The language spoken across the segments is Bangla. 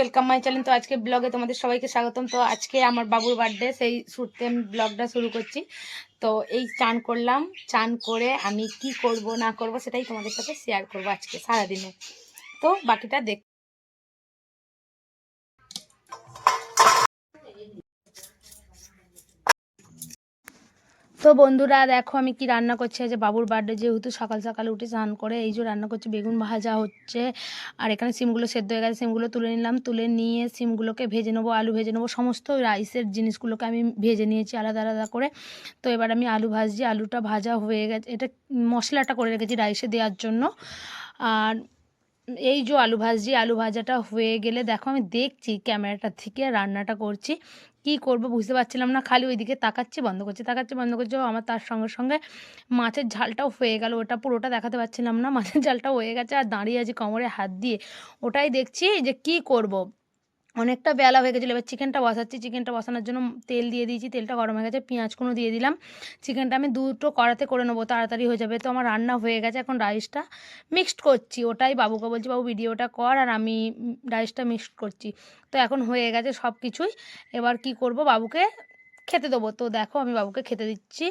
ওয়েলকাম মাই চ্যানেল তো আজকে ব্লগে তোমাদের সবাইকে স্বাগতম। তো আজকে আমার বাবুর বার্থডে সেই শুরুতে আমি ব্লগটা শুরু করছি। তো এই চান করলাম। চান করে আমি কি করব, না করব, সেটাই তোমাদের সাথে শেয়ার করব আজকে, সারাদিনে। তো বাকিটা দেখ তো বন্ধুরা দেখো আমি কি রান্না করছি? আজ বাবুর বার্থডে যেহেতু সকাল সকাল উঠে স্নান করে, এই যে রান্না করছি, বেগুন ভাজা হচ্ছে। আর এখানে সিমগুলো সেদ্ধ হয়ে গেছে, সিমগুলো তুলে নিলাম। তুলে নিয়ে সিমগুলোকে ভেজে নেব, আলু ভেজে নেব, সমস্ত রাইসের জিনিসগুলোকে আমি ভেজে নিয়েছি আলাদা আলাদা করে। তো এবার আমি আলু ভাজছি, আলুটা ভাজা হয়ে গেছে। এটা মশলাটা করে রেখেছি রাইসে দেওয়ার জন্য। আর এই যে আলু ভাজি, আলু ভাজাটা হয়ে গেলে দেখো আমি দেখছি ক্যামেরাটা থেকে রান্নাটা করছি কি করব বুঝতে পারছিলাম না, খালি ওইদিকে তাকাচ্ছি, বন্ধ করছি, তাকাচ্ছি, বন্ধ করছি আমার তার সঙ্গে সঙ্গে মাছের ঝালটাও হয়ে গেল, ওটা পুরোটা দেখাতে পারছিলাম না, মাছের ঝালটা হয়ে গেছে, আর দাঁড়িয়ে আছি কোমরে হাত দিয়ে ওটাই দেখছি যে কি করব। অনেকটা বেলা হয়ে গেছিল। এবার চিকেনটা বসাচ্ছি। চিকেনটা বসানোর জন্য তেল দিয়ে দিয়েছি। তেলটা গরম হয়ে গেছে। পেঁয়াজ কোনো দিয়ে দিলাম। চিকেনটা আমি দুটো কড়াতে করে নেব। তাড়াতাড়ি হয়ে যাবে। তো আমার রান্না হয়ে গেছে। এখন রাইসটা মিক্সড করছি। ওটাই বাবুকে বলছি, বাবু, ভিডিওটা কর আর আমি রাইসটা মিক্সড করছি। তো এখন হয়ে গেছে সব কিছুই এবার কি করব? বাবুকে খেতে দেবো। তো দেখো, আমি বাবুকে খেতে দিচ্ছি।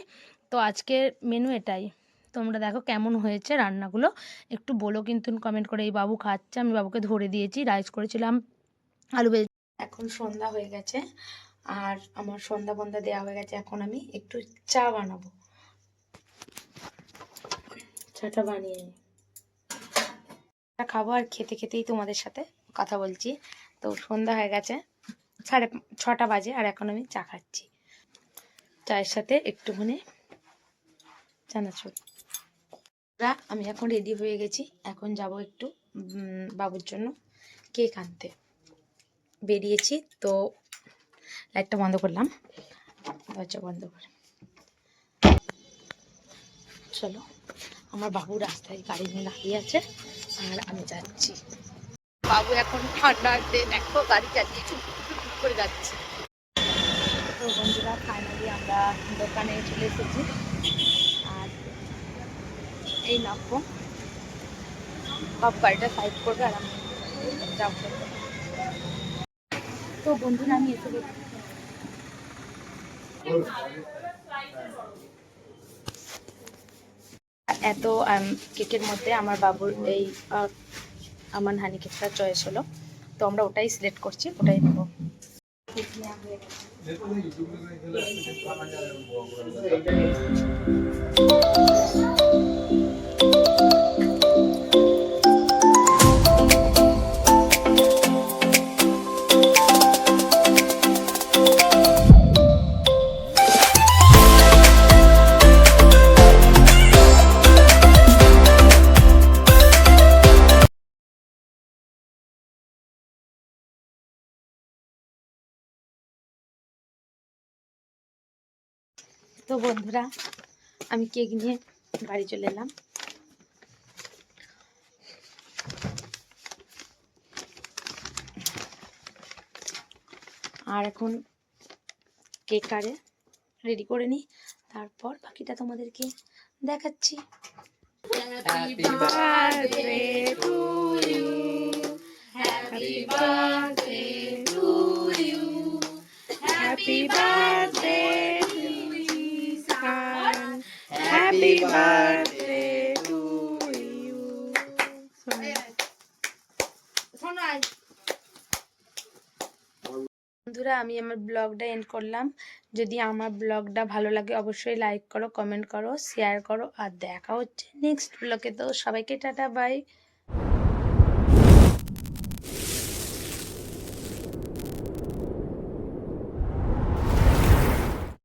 তো আজকের মেনু এটাই। তোমরা দেখো কেমন হয়েছে রান্নাগুলো। একটু বলো কিন্তু কমেন্ট করে। এই বাবু খাচ্ছে। আমি বাবুকে ধরে দিয়েছি। রাইস করেছিলাম আলু ভেজে এখন সন্ধ্যা হয়ে গেছে, আর আমার সন্ধ্যা বন্ধা দেওয়া হয়ে গেছে, এখন আমি একটু চা বানাবো। চাটা বানিয়ে খাব আর খেতে খেতেই তোমাদের সাথে কথা বলছি। তো সন্ধ্যা হয়ে গেছে, সাড়ে ছটা বাজে, আর এখন আমি চা খাচ্ছি। চায়ের সাথে একটুখানি চানাচুর। আমি এখন রেডি হয়ে গেছি। এখন যাব একটু বাবুর জন্য কেক আনতে। বেরিয়েছি, তো লাইটটা বন্ধ করলাম। দরজা বন্ধ করে। চলো, আমার বাবু রাস্তায় গাড়ি নিয়ে দাঁড়িয়ে আছে, আর আমি যাচ্ছি। বাবু এখন ঠান্ডাতে দেখো গাড়ি চালিয়ে চুপ করে যাচ্ছে। তো বন্ধুরা ফাইনালি আমরা দোকানে চলে এসেছি। আর এই নামবো। সব গাড়িটা সাইড করবে আর আমি যাব। তো বন্ধুরা, আমি এসে এত কেকের মধ্যে আমার বাবুর এই আমার হানি কেকটা চয়েস হলো। তো আমরা ওটাই সিলেক্ট করছি, ওটাই নেব। কেক নেওয়া তো বন্ধুরা, আমি কেক নিয়ে বাড়ি চলে এলাম আর এখন কেক কারে রেডি করে নিই তারপর বাকিটা তোমাদেরকে দেখাচ্ছি Happy birthday to you. Happy birthday to Isan. বন্ধুরা, আমি আমার ব্লগটা এন্ড করলাম। যদি আমার ব্লগটা ভালো লাগে, অবশ্যই লাইক করো কমেন্ট করো শেয়ার করো, আর দেখা হচ্ছে নেক্সট ব্লগে তো সবাইকে টাটা বাই